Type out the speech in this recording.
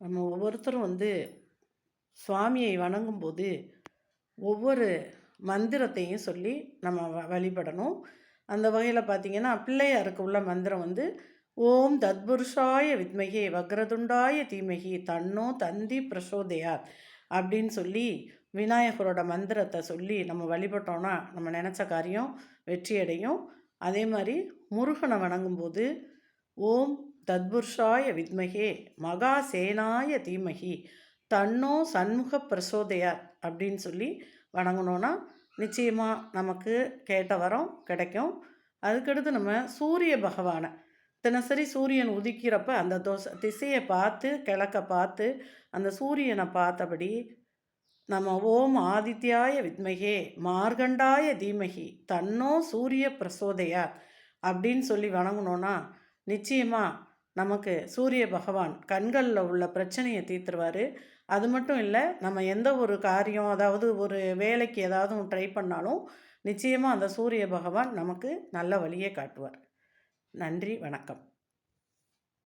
நம்ம ஒவ்வொருத்தரும் வந்து சுவாமியை வணங்கும்போது ஒவ்வொரு மந்திரத்தையும் சொல்லி நம்ம வ வழிபடணும். அந்த வகையில் பார்த்தீங்கன்னா பிள்ளையாருக்கு உள்ள மந்திரம் வந்து ஓம் தத்புருஷாய வித்மகே வக்ரதுண்டாய தீமகி தன்னோ தந்தி பிரசோதயார் அப்படின்னு சொல்லி விநாயகரோட மந்திரத்தை சொல்லி நம்ம வழிபட்டோன்னா நம்ம நினச்ச காரியம் வெற்றி அடையும் அதே மாதிரி முருகனை வணங்கும்போது ஓம் தத்புருஷாய வித்மகே மகா சேனாய தீமகி தன்னோ சண்முக பிரசோதையார் அப்படின்னு சொல்லி வணங்கினோன்னா நிச்சயமாக நமக்கு கேட்ட வரம் கிடைக்கும். அதுக்கடுத்து நம்ம சூரிய பகவானை. தினசரி சூரியன் உதிக்கிறப்ப அந்த தோசை திசையை பார்த்து கிழக்க பார்த்து அந்த சூரியனை பார்த்தபடி நம்ம ஓம் ஆதித்யாய வித்மகே மார்கண்டாய தீமகி தன்னோ சூரிய பிரசோதையா அப்படின்னு சொல்லி வணங்கினோன்னா நிச்சயமாக நமக்கு சூரிய பகவான் கண்களில் உள்ள பிரச்சனையை தீர்த்துருவார். அது மட்டும் இல்லை நம்ம எந்த ஒரு காரியம் அதாவது ஒரு வேலைக்கு ஏதாவது ட்ரை பண்ணாலும் நிச்சயமாக அந்த சூரிய பகவான் நமக்கு நல்ல வழியை காட்டுவார். நன்றி வணக்கம்.